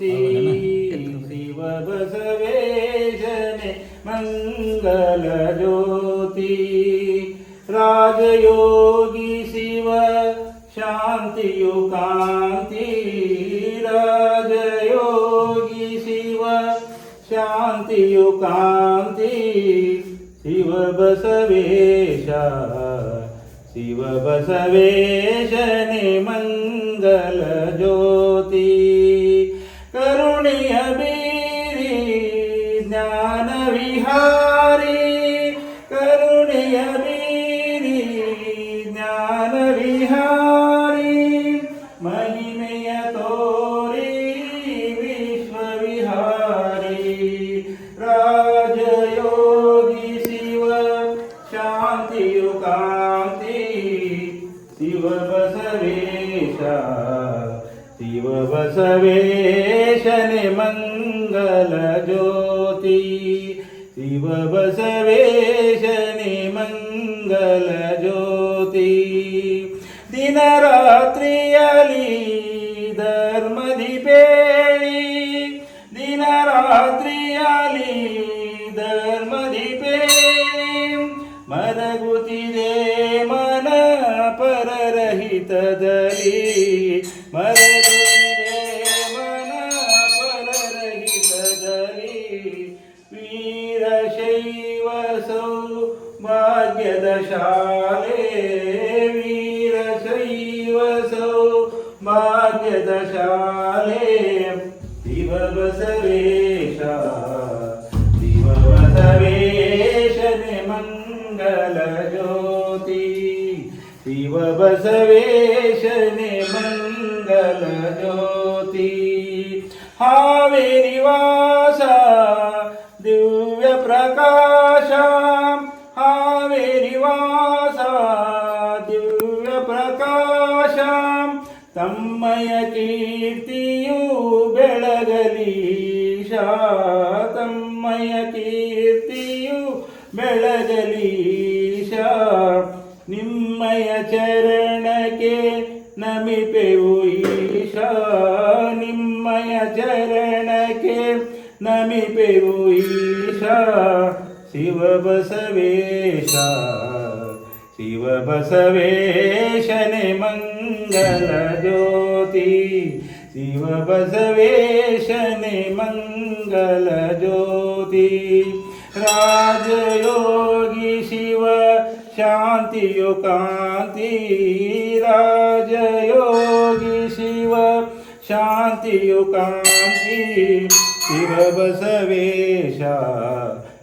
स्तुति शिव बसवेश में मंगल ज्योति राजयोगी शिव शांति युकांति राजयोगी शिव शांति युकांति शिव बसवेश शिव बसवेश ने मंगल ज्योति ജ്ഞാനവിഹാര ज्योती शिव बसवेश मंगल ज्योती. दिनरात्री आली धर्मधिपेळी दिनरात्री आली धर्मधिपेळी. मनगुती दे मन पररहित दली ಶಾಲೆ ಶಿವ ಬಸವೇಶ ಶಿವ ಬಸವೇಶನೆ ಮಂಗಲ ಜ್ಯೋತಿ ಶಿವ ಬಸವೇಶನೆ ಮಂಗಲ ಜ್ಯೋತಿ ಹಾವೇರಿ ವಾಸ ದಿವ್ಯ ಪ್ರಕಾಶ ತಮ್ಮಯ ಕೀರ್ತಿಯು ಬೆಳಗಲಿ ತಮ್ಮಯ ಕೀರ್ತಿಯು ಬೆಳಗಲಿ ಶಾ. ನಿಮ್ಮಯ ಚರಣಕ್ಕೆ ನಮಿಪೆವು ಈಶಾ. ನಿಮ್ಮಯ ಚರಣಕ್ಕೆ ನಮಿಪೆವು ಈಶಾ. ಶಿವ शिवबसवेशने मङ्गलज्योति शिवबसवेशने मङ्गलज्योति राजयोगी शिव शान्तियुकान्ति। राजयोगी शिव शान्तियुकान्ति। शिवबसवेश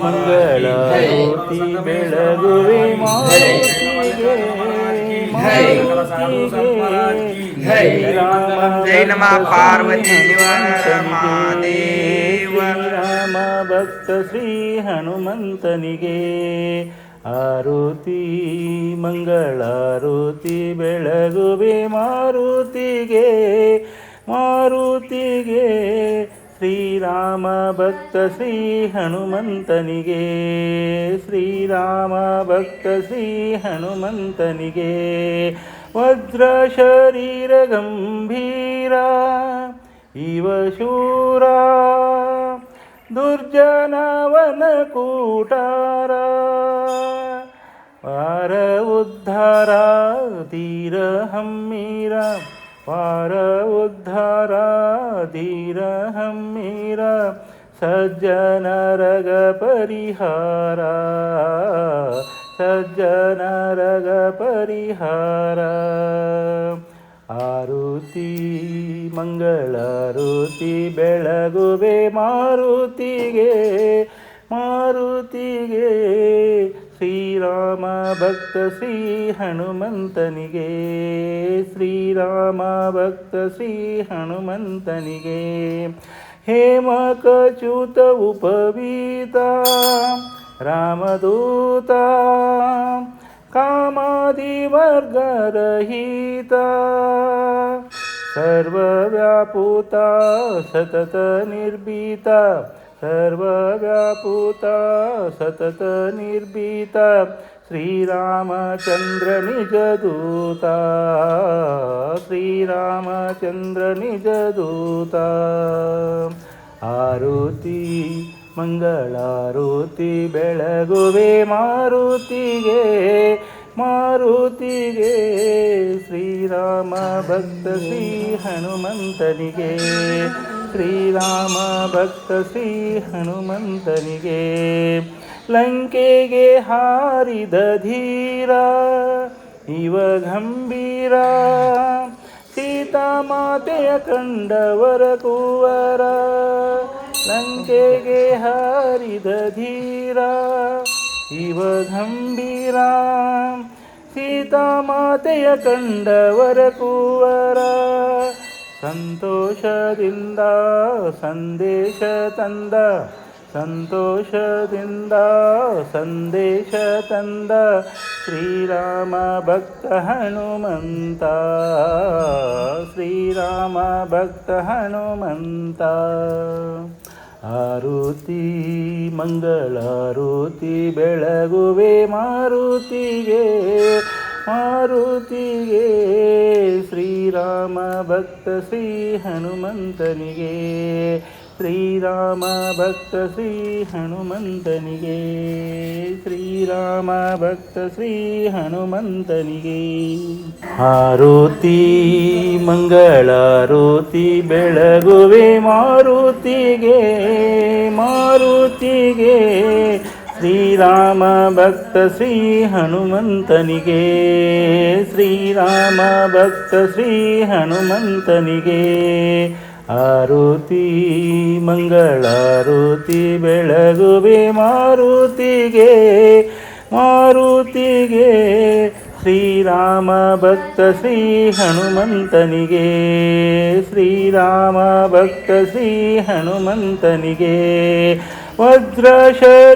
ಮಂಗಳ ಜ್ಯೋತಿ ಬೆಳಗುವೆ ಜೈ ನಮ ಪಾರ್ವತಿ ದೇವ. ರಾಮ ಭಕ್ತ ಶ್ರೀ ಹನುಮಂತನಿಗೆ ಆರುತಿ ಮಂಗಳಾರುತಿ ಬೆಳಗುವೆ ಮಾರುತಿಗೆ ಮಾರುತಿಗೆ ಶ್ರೀರಾಮ ಭಕ್ತ ಶ್ರೀ ಹನುಮಂತನಿಗೆ. ಶ್ರೀರಾಮ ಭಕ್ತ ಶ್ರೀ ಹನುಮಂತನಿಗೆ. ವಜ್ರ ಶರೀರ ಗಂಭೀರ, ಇವ ಶೂರ, ದುರ್ಜನವನ ಕೂಟಾರ. ಪಾರ ಉದ್ಧಾರ ತೀರ ಹಮ್ಮೀರ. ಪಾರ ಉದ್ಧಾರ ಧೀರ ಹಮ್ಮೀರ ಸಜ್ಜನರಗ ಪರಿಹಾರ. ಸಜ್ಜನರಗ ಪರಿಹಾರ. ಆರುತಿ ಮಂಗಳಾರುತಿ ಬೆಳಗುವೆ ಮಾರುತಿಗೆ ಮಾರುತಿಗೆ ಶ್ರೀರಾಮ ಭಕ್ತ ಶ್ರೀ ಹನುಮಂತನಿಗೆ. ಶ್ರೀರಾಮ ಭಕ್ತ ಶ್ರೀ ಹನುಮಂತನಿಗೆ. ಹೇಮಕಚ್ಯುತ ಉಪವೀತ. ರಾಮದೂತ. ಸರ್ವವ್ಯಾಪುತ ಸತತ ನಿರ್ಭೀತ. ಸರ್ವವ್ಯಾಪುತ ಸತತ ನಿರ್ಭೀತ. ಶ್ರೀರಾಮಚಂದ್ರ ನಿಜ ದೂತ ಶ್ರೀರಾಮಚಂದ್ರ ನಿಜ ದೂತ ಆರುತಿ, ಮಂಗಳಾರುತಿ, ಬೆಳಗುವೆ ಮಾರುತಿಗೆ. ಮಾರುತಿಗೆ, ಶ್ರೀರಾಮ ಭಕ್ತ ಶ್ರೀ ಹನುಮಂತನಿಗೆ. ಶ್ರೀರಾಮ ಭಕ್ತ ಶ್ರೀ ಹನುಮಂತನಿಗೆ ಲಂಕೆಗೆ ಹಾರಿದ ಧೀರ, ಇವ ಗಂಭೀರ. ಸೀತಾಮಾತೆಯ ಕಂಡವರ ಕುವರ, ಲಂಕೆಗೆ ಹಾರಿದ ಧೀರ, ಇವ ಗಂಭೀರ. ಸೀತಾಮಾತೆಯ ಕಂಡವರ ಕುವರ ಸಂತೋಷದಿಂದ ಸಂದೇಶ ತಂದ, ಸಂತೋಷದಿಂದ ಸಂದೇಶ ತಂದ ಶ್ರೀರಾಮ ಭಕ್ತ ಹನುಮಂತ, ಶ್ರೀರಾಮ ಭಕ್ತ ಹನುಮಂತ. ಆರುತಿ ಮಂಗಳಾರುತಿ ಬೆಳಗುವೆ ಮಾರುತಿಗೆ ಮಾರುತಿಗೆ ಶ್ರೀರಾಮ ಭಕ್ತ ಶ್ರೀ ಹನುಮಂತನಿಗೆ, ಶ್ರೀರಾಮ ಭಕ್ತ ಶ್ರೀ ಹನುಮಂತನಿಗೆ, ಶ್ರೀರಾಮ ಭಕ್ತ ಶ್ರೀ ಹನುಮಂತನಿಗೆ. ಆರುತಿ ಮಂಗಳಾರುತಿ, ಬೆಳಗುವೆ ಮಾರುತಿಗೆ ಮಾರುತಿಗೆ ಶ್ರೀರಾಮ ಭಕ್ತ ಶ್ರೀ ಹನುಮಂತನಿಗೆ. ಶ್ರೀರಾಮ ಭಕ್ತ ಶ್ರೀ ಹನುಮಂತನಿಗೆ. ಆರುತಿ, ಮಂಗಳಾರುತಿ, ಬೆಳಗುವೆ ಮಾರುತಿಗೆ. ಮಾರುತಿಗೆ ಶ್ರೀರಾಮ ಭಕ್ತ ಶ್ರೀ ಹನುಮಂತನಿಗೆ. ಶ್ರೀರಾಮ ಭಕ್ತ ಶ್ರೀ ಹನುಮಂತನಿಗೆ. वज्रशरीरगम्भीरा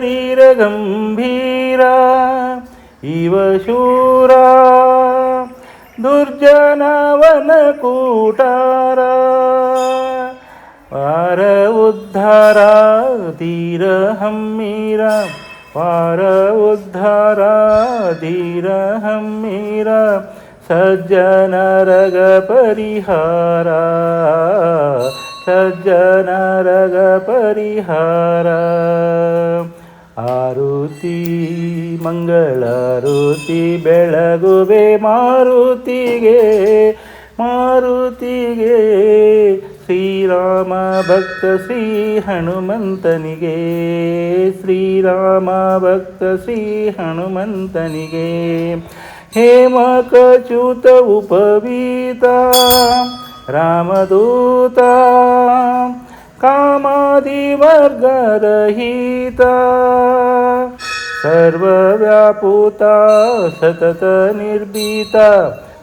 इव शूरा दुर्जनवनकूटारा वार उद्धाराधिरहम् मीरा वार उद्धारा धीरहम् मीरा सज्जनरगपरिहारा। ಸಜ್ಜನರಗ ಪರಿಹಾರ ಆರುತಿ ಮಂಗಳಾರುತಿ ಬೆಳಗುವೆ ಮಾರುತಿಗೆ ಮಾರುತಿಗೆ ಶ್ರೀರಾಮ ಭಕ್ತ ಶ್ರೀ ಹನುಮಂತನಿಗೆ, ಶ್ರೀರಾಮ ಭಕ್ತ ಶ್ರೀ ಹನುಮಂತನಿಗೆ. ಹೇಮಕಚ್ಯುತ ಉಪವೀತ रामदूता कामादिवर्गरहिता सर्वव्यापूता सततनिर्भीता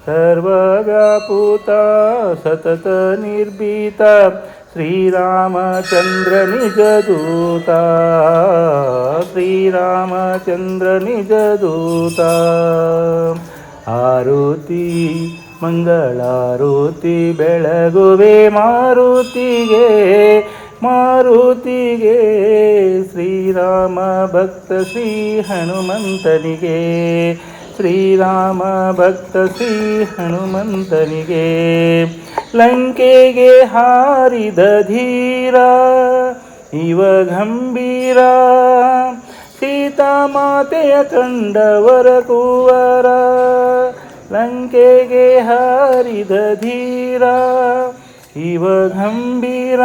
सर्वव्यापूता सततनिर्भीता श्रीरामचन्द्रनिजदूता श्रीरामचन्द्रनिजदूता आरुती ಮಂಗಳಾರುತಿ ಬೆಳಗುವೆ ಮಾರುತಿಗೆ ಮಾರುತಿಗೆ ಶ್ರೀರಾಮ ಭಕ್ತ ಶ್ರೀ ಹನುಮಂತನಿಗೆ, ಶ್ರೀರಾಮ ಭಕ್ತ ಶ್ರೀ ಹನುಮಂತನಿಗೆ. ಲಂಕೆಗೆ ಹಾರಿದ ಧೀರ, ಇವ ಗಂಭೀರ, ಸೀತಾ ಮಾತೆಯ ಕಂಡವರ ಕುವರ ಲಂಕೆಗೆ ಹಾರಿದ ಧೀರ, ಇವ ಗಂಭೀರ.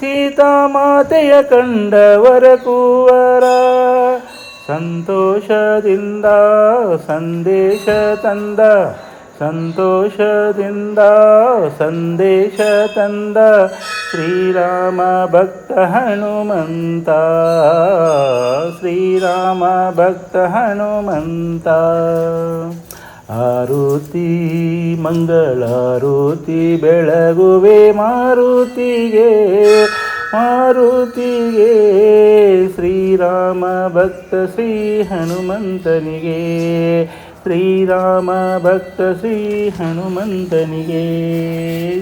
ಸೀತಾಮಾತೆಯ ಕಂಡವರ ಕೂವರ, ಸಂತೋಷದಿಂದ ಸಂದೇಶ ತಂದ, ಸಂತೋಷದಿಂದ ಸಂದೇಶ ತಂದ ಶ್ರೀರಾಮ ಭಕ್ತ ಹನುಮಂತ, ಶ್ರೀರಾಮ ಭಕ್ತ ಹನುಮಂತ. ಆರುತಿ, ಮಂಗಳಾರುತಿ, ಬೆಳಗುವೆ ಮಾರುತಿಗೆ ಮಾರುತಿಗೆ, ಶ್ರೀರಾಮ ಭಕ್ತ ಶ್ರೀ ಹನುಮಂತನಿಗೆ, ಶ್ರೀರಾಮ ಭಕ್ತ ಶ್ರೀ ಹನುಮಂತನಿಗೆ,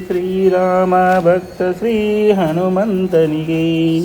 ಶ್ರೀರಾಮ ಭಕ್ತ ಶ್ರೀ ಹನುಮಂತನಿಗೆ.